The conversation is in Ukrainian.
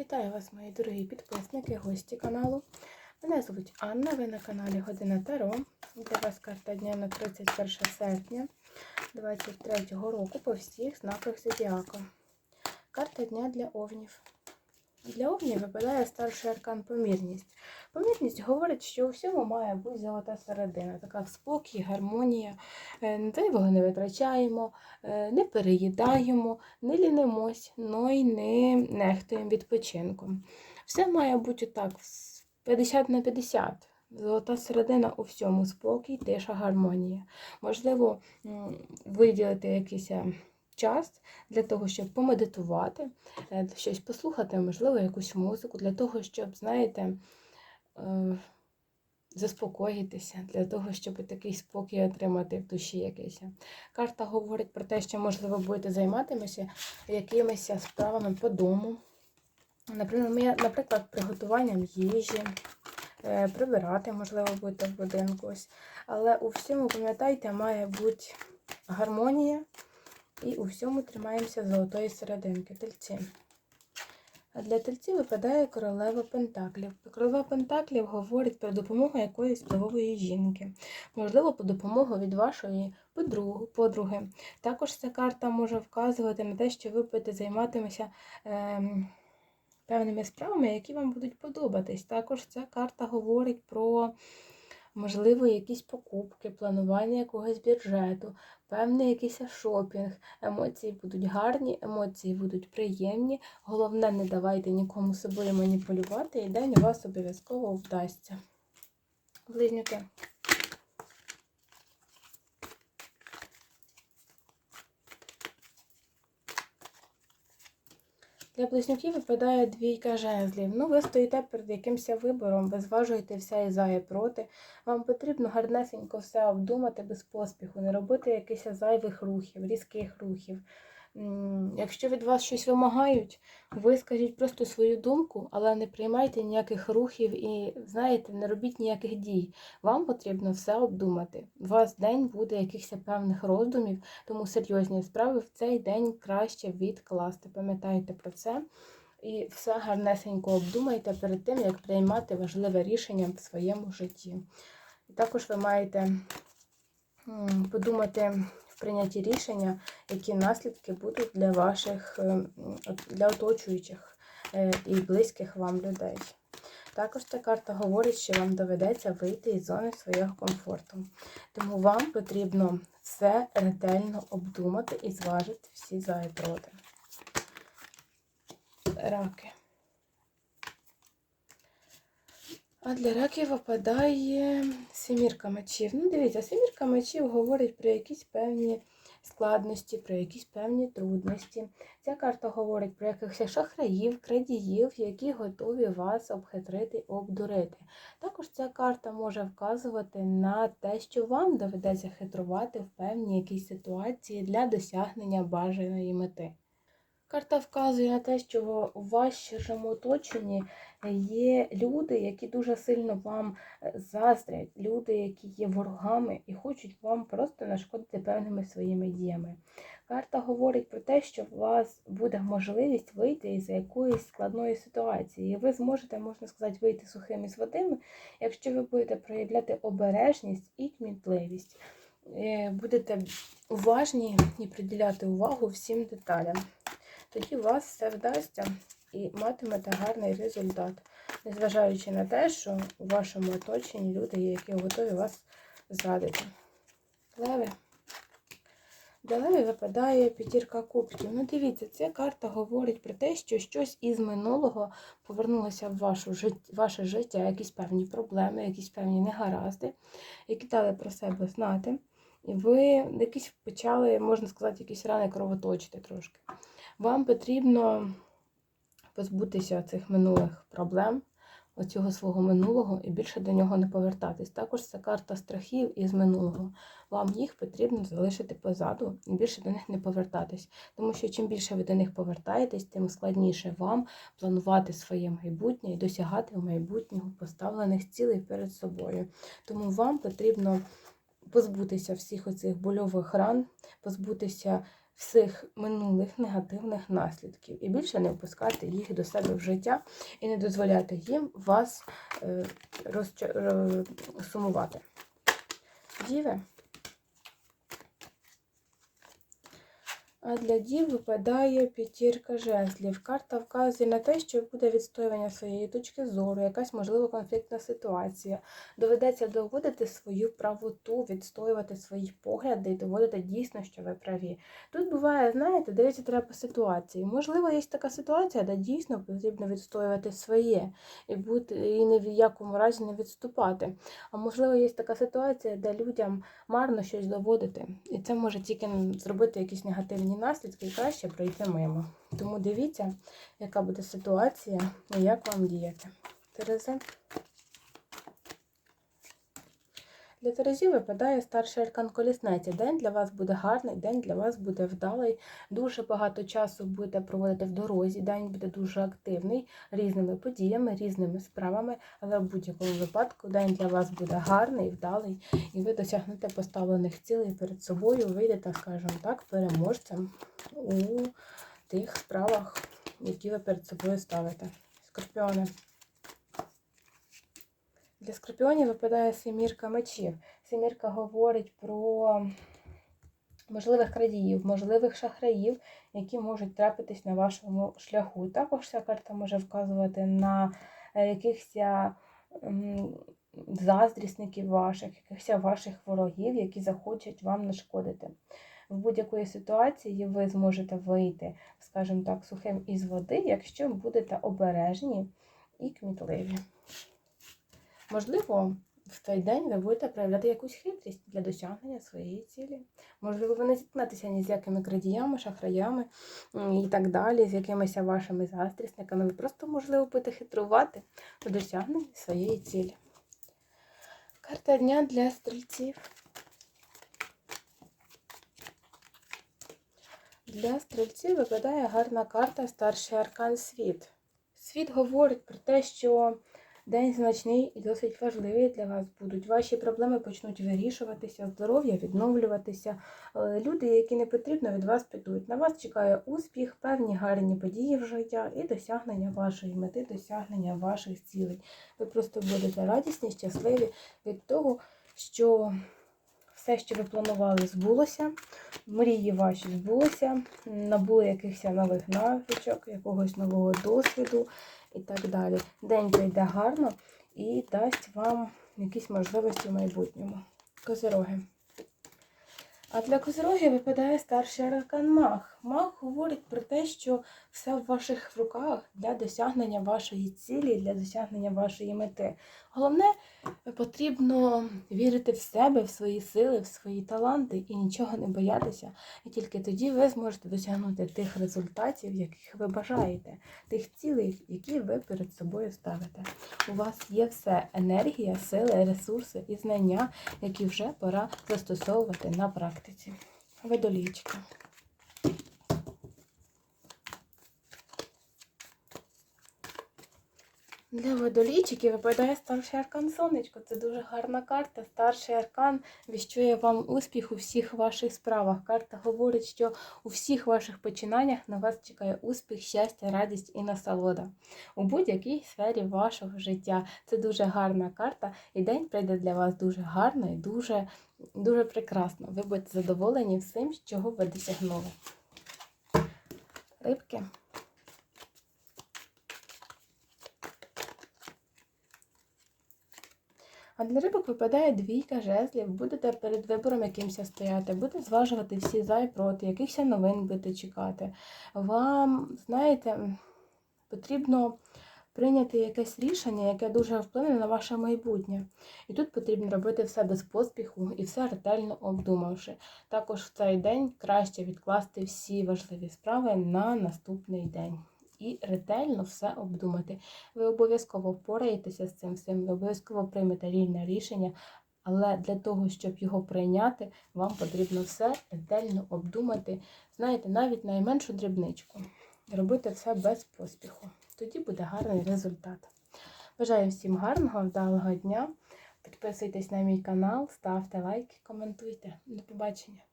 Вітаю вас, мої дорогі підписники, гості каналу. Мене звуть Анна, ви на каналі Година Таро. Для вас карта дня на 31 серпня 2023 року по всіх знаках Зодіака. Карта дня для овнів. Для овнів випадає старший аркан помірність. Помірність говорить, що у всьому має бути золота середина, така спокій, гармонія. Е, Зайвого не витрачаємо, е, не переїдаємо, не лінимось, но й не нехтуємо відпочинком. Все має бути так, 50 на 50. Золота середина у всьому, спокій, тиша, гармонія. Можливо, виділити якийсь е, час для того, щоб помедитувати, е, щось послухати, можливо, якусь музику, для того, щоб, знаєте, е, заспокоїтися, для того, щоб такий спокій отримати в душі якийсь. Карта говорить про те, що, можливо, будете займатися якимись справами по дому. Наприклад, приготуванням їжі, е, прибирати, можливо, будете в будинку. ось. Але у всьому, пам'ятайте, має бути гармонія, і у всьому тримаємося золотої серединки, тельці. А для тельців випадає королева Пентаклів. Королева Пентаклів говорить про допомогу якоїсь впливової жінки, можливо, по допомогу від вашої подруги. Також ця карта може вказувати на те, що ви будете займатися ем, певними справами, які вам будуть подобатись. Також ця карта говорить про. Можливо, якісь покупки, планування якогось бюджету, певний якийсь шопінг. Емоції будуть гарні, емоції будуть приємні. Головне, не давайте нікому собою маніпулювати, і день у вас обов'язково вдасться. Близнюки. Для близнюків випадає двійка жезлів. Ну, ви стоїте перед якимось вибором, ви зважуєте все і за і проти. Вам потрібно гарнесенько все обдумати без поспіху, не робити якихось зайвих рухів, різких рухів. Якщо від вас щось вимагають, ви скажіть просто свою думку, але не приймайте ніяких рухів і, знаєте, не робіть ніяких дій. Вам потрібно все обдумати. У вас день буде якихось певних роздумів, тому серйозні справи в цей день краще відкласти. Пам'ятайте про це. І все гарнесенько обдумайте перед тим, як приймати важливе рішення в своєму житті. І також ви маєте подумати в прийнятті рішення, які наслідки будуть для ваших, е, для оточуючих е, і близьких вам людей. Також ця карта говорить, що вам доведеться вийти із зони свого комфорту. Тому вам потрібно все ретельно обдумати і зважити всі за і проти. Раки. А для раків випадає семірка мечів. Ну, дивіться, семірка мечів говорить про якісь певні складності, про якісь певні трудності. Ця карта говорить про якихось шахраїв, крадіїв, які готові вас обхитрити, обдурити. Також ця карта може вказувати на те, що вам доведеться хитрувати в певній якійсь ситуації для досягнення бажаної мети. Карта вказує на те, що у вашому оточенні є люди, які дуже сильно вам е, заздрять, люди, які є ворогами і хочуть вам просто нашкодити певними своїми діями. Карта говорить про те, що у вас буде можливість вийти із якоїсь складної ситуації. І ви зможете, можна сказати, вийти сухими з водими, якщо ви будете проявляти обережність і кмітливість. Е, Будете уважні і приділяти увагу всім деталям тоді у вас все вдасться і матимете гарний результат, незважаючи на те, що у вашому оточенні люди є, які готові вас зрадити. Леви. Для леві випадає п'ятірка кубків. Ну, дивіться, ця карта говорить про те, що щось із минулого повернулося в вашу ваше життя, якісь певні проблеми, якісь певні негаразди, які дали про себе знати. І ви якісь почали, можна сказати, якісь рани кровоточити трошки. Вам потрібно позбутися цих минулих проблем, оцього свого минулого, і більше до нього не повертатись. Також це карта страхів із минулого. Вам їх потрібно залишити позаду і більше до них не повертатись. Тому що чим більше ви до них повертаєтесь, тим складніше вам планувати своє майбутнє і досягати в майбутнього поставлених цілей перед собою. Тому вам потрібно позбутися всіх оцих больових ран, позбутися всіх минулих негативних наслідків і більше не впускати їх до себе в життя і не дозволяти їм вас е, розча... сумувати. Діви. А для дів випадає п'ятірка жезлів. Карта вказує на те, що буде відстоювання своєї точки зору, якась можливо конфліктна ситуація. Доведеться доводити свою правоту, відстоювати свої погляди і доводити дійсно, що ви праві. Тут буває, знаєте, дивіться, треба по ситуації. Можливо, є така ситуація, де дійсно потрібно відстоювати своє і бути і ні в якому разі не відступати. А можливо, є така ситуація, де людям марно щось доводити, і це може тільки зробити якісь негативні наслідки і краще пройти мимо. Тому дивіться, яка буде ситуація і як вам діяти. Терези. Для Терезів випадає старший аркан колісниці. День для вас буде гарний, день для вас буде вдалий. Дуже багато часу будете проводити в дорозі. День буде дуже активний різними подіями, різними справами, але в будь-якому випадку день для вас буде гарний, вдалий, і ви досягнете поставлених цілей перед собою, вийдете, скажімо так, переможцем у тих справах, які ви перед собою ставите. Скорпіони. Для скорпіонів випадає семірка мечів. Семірка говорить про можливих крадіїв, можливих шахраїв, які можуть трапитись на вашому шляху. Також ця карта може вказувати на е, якихось заздрісників ваших, якихось ваших ворогів, які захочуть вам нашкодити. В будь-якої ситуації ви зможете вийти, скажімо так, сухим із води, якщо будете обережні і кмітливі. Можливо, в той день ви будете проявляти якусь хитрість для досягнення своєї цілі. Можливо, ви не зіткнетеся ні з якими крадіями, шахраями і так далі, з якимись вашими заздрісниками. Ви просто, можливо, будете хитрувати до досягнення своєї цілі. Карта дня для стрільців. Для стрільців випадає гарна карта Старший аркан світ. Світ говорить про те, що День значний і досить важливий для вас будуть. Ваші проблеми почнуть вирішуватися, здоров'я відновлюватися. Е, Люди, які не потрібно, від вас підуть. На вас чекає успіх, певні гарні події в життя і досягнення вашої мети, досягнення ваших цілей. Ви просто будете радісні, щасливі від того, що все, що ви планували, збулося, мрії ваші збулися, набули якихось нових навичок, якогось нового досвіду і так далі. День пройде гарно і дасть вам якісь можливості в майбутньому. Козироги. А для козероги випадає старший аркан маг. Маг говорить про те, що все в ваших руках для досягнення вашої цілі, для досягнення вашої мети. Головне, потрібно вірити в себе, в свої сили, в свої таланти і нічого не боятися. І тільки тоді ви зможете досягнути тих результатів, яких ви бажаєте, тих цілей, які ви перед собою ставите. У вас є все енергія, сили, ресурси і знання, які вже пора застосовувати на практиці. Водолічка. Для водолійчиків випадає старший аркан сонечко. Це дуже гарна карта. Старший аркан віщує вам успіх у всіх ваших справах. Карта говорить, що у всіх ваших починаннях на вас чекає успіх, щастя, радість і насолода у будь-якій сфері вашого життя. Це дуже гарна карта, і день прийде для вас дуже гарно і дуже, дуже прекрасно. Ви будете задоволені всім, чого ви досягнули. Рибки. А для рибок випадає двійка жезлів, будете перед вибором якимось стояти, будете зважувати всі за і проти, якихось новин будете чекати. Вам, знаєте, потрібно прийняти якесь рішення, яке дуже вплине на ваше майбутнє. І тут потрібно робити все без поспіху і все ретельно обдумавши. Також в цей день краще відкласти всі важливі справи на наступний день і ретельно все обдумати. Ви обов'язково впораєтеся з цим всім, ви обов'язково приймете рівне рішення, але для того, щоб його прийняти, вам потрібно все ретельно обдумати. Знаєте, навіть найменшу дрібничку. Робити все без поспіху. Тоді буде гарний результат. Бажаю всім гарного, вдалого дня. Підписуйтесь на мій канал, ставте лайки, коментуйте. До побачення!